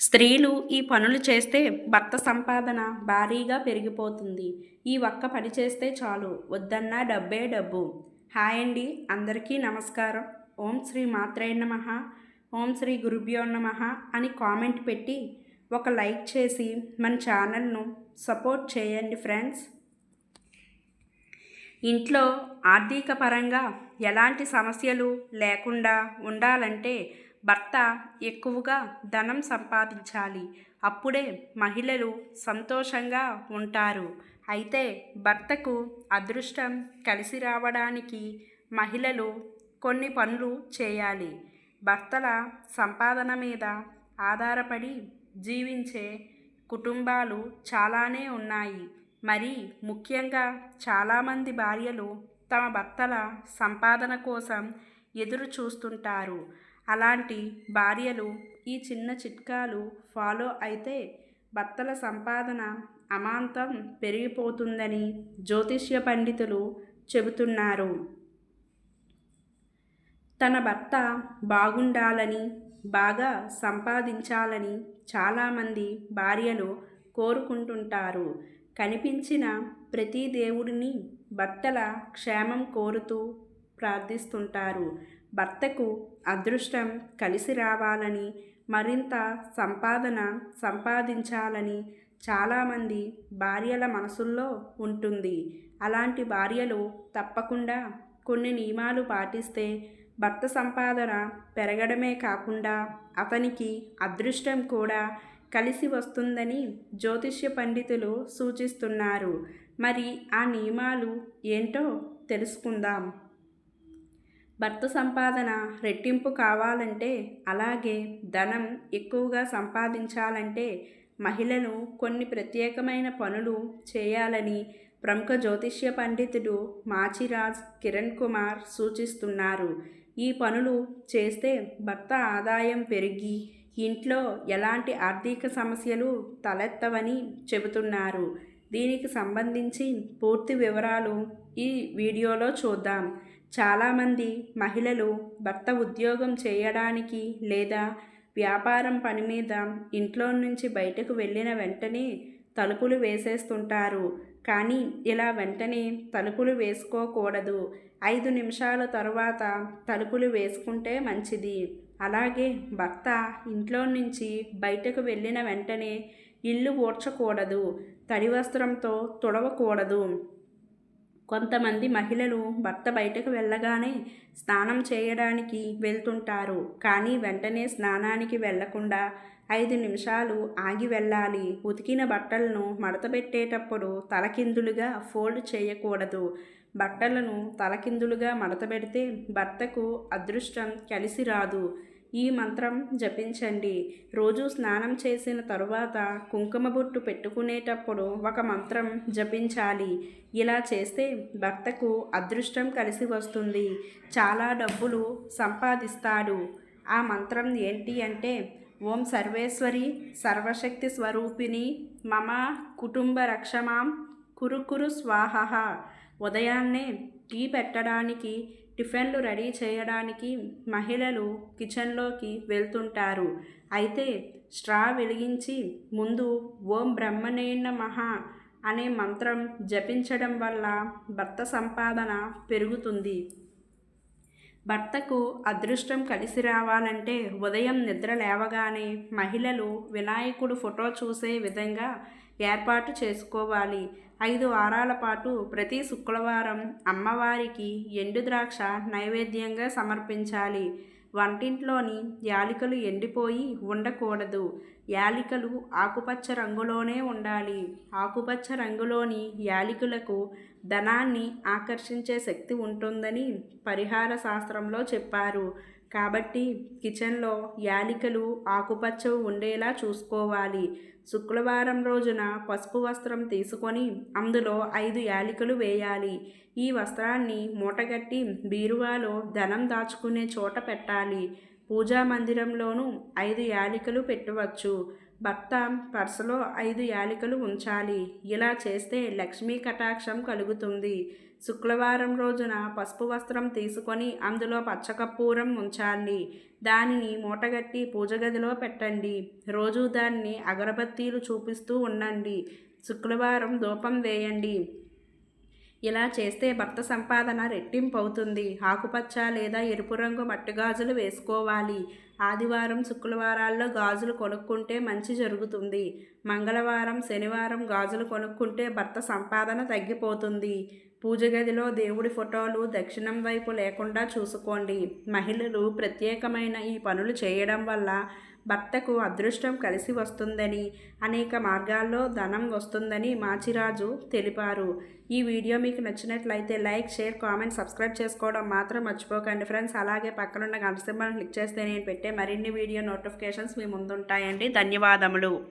స్త్రీలు ఈ పనులు చేస్తే భర్త సంపాదన భారీగా పెరిగిపోతుంది. ఈ ఒక్క పని చేస్తే చాలు. వద్దన్నా డబ్బే డబ్బు. హాయ్ అండి. అందరికీ నమస్కారం. ఓం శ్రీ మాత్రే నమః. ఓం శ్రీ గురుభ్యో నమః అని కామెంట్ పెట్టి ఒక లైక్ చేసి మన ఛానల్ను సపోర్ట్ చేయండి ఫ్రెండ్స్. ఇంట్లో ఆర్థిక పరంగా ఎలాంటి సమస్యలు లేకుండా ఉండాలంటే భర్త ఎక్కువగా ధనం సంపాదించాలి. అప్పుడే మహిళలు సంతోషంగా ఉంటారు. అయితే భర్తకు అదృష్టం కలిసి రావడానికి మహిళలు కొన్ని పనులు చేయాలి. భర్తల సంపాదన మీద ఆధారపడి జీవించే కుటుంబాలు చాలానే ఉన్నాయి. మరి ముఖ్యంగా చాలామంది భార్యలు తమ భర్తల సంపాదన కోసం ఎదురు చూస్తుంటారు అలాంటి భార్యలు ఈ చిన్న చిట్కాలు ఫాలో అయితే భర్తల సంపాదన అమాంతం పెరిగిపోతుందని జ్యోతిష్య పండితులు చెబుతున్నారు. తన భర్త బాగుండాలని బాగా సంపాదించాలని చాలామంది భార్యలు కోరుకుంటుంటారు. కనిపించిన ప్రతి దేవుడిని భర్తల క్షేమం కోరుతూ ప్రార్థిస్తుంటారు. భర్తకు అదృష్టం కలిసి రావాలని మరింత సంపాదన సంపాదించాలని చాలామంది భార్యల మనసుల్లో ఉంటుంది. అలాంటి భార్యలు తప్పకుండా కొన్ని నియమాలు పాటిస్తే భర్త సంపాదన పెరగడమే కాకుండా అతనికి అదృష్టం కూడా కలిసి వస్తుందని జ్యోతిష్య పండితులు సూచిస్తున్నారు. మరి ఆ నియమాలు ఏంటో తెలుసుకుందాం. భర్త సంపాదన రెట్టింపు కావాలంటే అలాగే ధనం ఎక్కువగా సంపాదించాలంటే మహిళలు కొన్ని ప్రత్యేకమైన పనులు చేయాలని ప్రముఖ జ్యోతిష్య పండితుడు మాచిరాజ్ కిరణ్ కుమార్ సూచిస్తున్నారు. ఈ పనులు చేస్తే భర్త ఆదాయం పెరిగి ఇంట్లో ఎలాంటి ఆర్థిక సమస్యలు తలెత్తవని చెబుతున్నారు. దీనికి సంబంధించి పూర్తి వివరాలు ఈ వీడియోలో చూద్దాం. చాలామంది మహిళలు భర్త ఉద్యోగం చేయడానికి లేదా వ్యాపారం పని మీద ఇంట్లో నుంచి బయటకు వెళ్ళిన వెంటనే తలుపులు వేసేస్తుంటారు. కానీ ఇలా వెంటనే తలుపులు వేసుకోకూడదు. ఐదు నిమిషాల తర్వాత తలుపులు వేసుకుంటే మంచిది. అలాగే భర్త ఇంట్లో నుంచి బయటకు వెళ్ళిన వెంటనే ఇల్లు ఊడ్చకూడదు తడి వస్త్రంతో తుడవకూడదు. కొంతమంది మహిళలు భర్త బయటకు వెళ్ళగానే స్నానం చేయడానికి వెళ్తుంటారు. కానీ వెంటనే స్నానానికి వెళ్ళకుండా ఐదు నిమిషాలు ఆగి వెళ్ళాలి. ఉతికిన బట్టలను మడతపెట్టేటప్పుడు తలకిందులుగా ఫోల్డ్ చేయకూడదు. బట్టలను తలకిందులుగా మడతపెడితే భర్తకు అదృష్టం కలిసి రాదు. ఈ మంత్రం జపించండి. రోజు స్నానం చేసిన తరువాత కుంకుమ బొట్టు పెట్టుకునేటప్పుడు ఒక మంత్రం జపించాలి. ఇలా చేస్తే భర్తకు అదృష్టం కలిసి వస్తుంది. చాలా డబ్బులు సంపాదిస్తాడు. ఆ మంత్రం ఏంటి అంటే ఓం సర్వేశ్వరి సర్వశక్తి స్వరూపిణి మమ కుటుంబ రక్షమాం కురుకురు స్వాహ. ఉదయాన్నే టీ పెట్టడానికి టిఫిన్లు రెడీ చేయడానికి మహిళలు కిచెన్లోకి వెళ్తుంటారు. అయితే స్ట్రా వెలిగించి ముందు ఓం బ్రహ్మణేన్న మహా అనే మంత్రం జపించడం వల్ల భర్త సంపాదన పెరుగుతుంది. భర్తకు అదృష్టం కలిసి రావాలంటే ఉదయం నిద్ర లేవగానే మహిళలు వినాయకుడు ఫోటో చూసే విధంగా ఏర్పాటు చేసుకోవాలి. ఐదు వారాల పాటు ప్రతి శుక్రవారం అమ్మవారికి ఎండు ద్రాక్ష నైవేద్యంగా సమర్పించాలి. వంటింట్లోని యాలికలు ఎండిపోయి ఉండకూడదు. యాలికలు ఆకుపచ్చ రంగులోనే ఉండాలి. ఆకుపచ్చ రంగులోని యాలికలకు ధనాన్ని ఆకర్షించే శక్తి ఉంటుందని పరిహార శాస్త్రంలో చెప్పారు. కాబట్టి కిచెన్లో యాలికలు ఆకుపచ్చ ఉండేలా చూసుకోవాలి. శుక్రవారం రోజున పసుపు వస్త్రం తీసుకొని అందులో ఐదు యాలికలు వేయాలి. ఈ వస్త్రాన్ని మూటగట్టి బీరువాలో ధనం దాచుకునే చోట పెట్టాలి. పూజా మందిరంలోనూ ఐదు యాలికలు పెట్టవచ్చు. భర్త పర్సులో ఐదు యాలికలు ఉంచాలి. ఇలా చేస్తే లక్ష్మీ కటాక్షం కలుగుతుంది. శుక్రవారం రోజున పసుపు వస్త్రం తీసుకొని అందులో పచ్చకర్పూరం ఉంచండి. దానిని మూటగట్టి పూజ గదిలో పెట్టండి. రోజు దాన్ని అగరబత్తీలు చూపిస్తూ ఉండండి. శుక్రవారం ధూపం వేయండి. ఇలా చేస్తే భర్త సంపాదన రెట్టింపు అవుతుంది. ఆకుపచ్చ లేదా ఎరుపు రంగు మట్టి గాజులు వేసుకోవాలి. ఆదివారం శుక్రవారాల్లో గాజులు కొనుక్కుంటే మంచి జరుగుతుంది. మంగళవారం శనివారం గాజులు కొనుక్కుంటే భర్త సంపాదన తగ్గిపోతుంది. పూజ గదిలో దేవుడి ఫోటోలు దక్షిణం వైపు లేకుండా చూసుకోండి. మహిళలు ప్రత్యేకమైన ఈ పనులు చేయడం వల్ల భర్తకు అదృష్టం కలిసి వస్తుందని అనేక మార్గాల్లో ధనం వస్తుందని మాచిరాజు తెలిపారు. ఈ వీడియో మీకు నచ్చినట్లయితే లైక్ షేర్ కామెంట్ సబ్స్క్రైబ్ చేసుకోవడం మాత్రం మర్చిపోకండి ఫ్రెండ్స్. అలాగే పక్కనున్న గంట సింబల్ క్లిక్ చేస్తే నేను పెట్టే మరిన్ని వీడియో నోటిఫికేషన్స్ మీ ముందుంటాయండి. ధన్యవాదములు.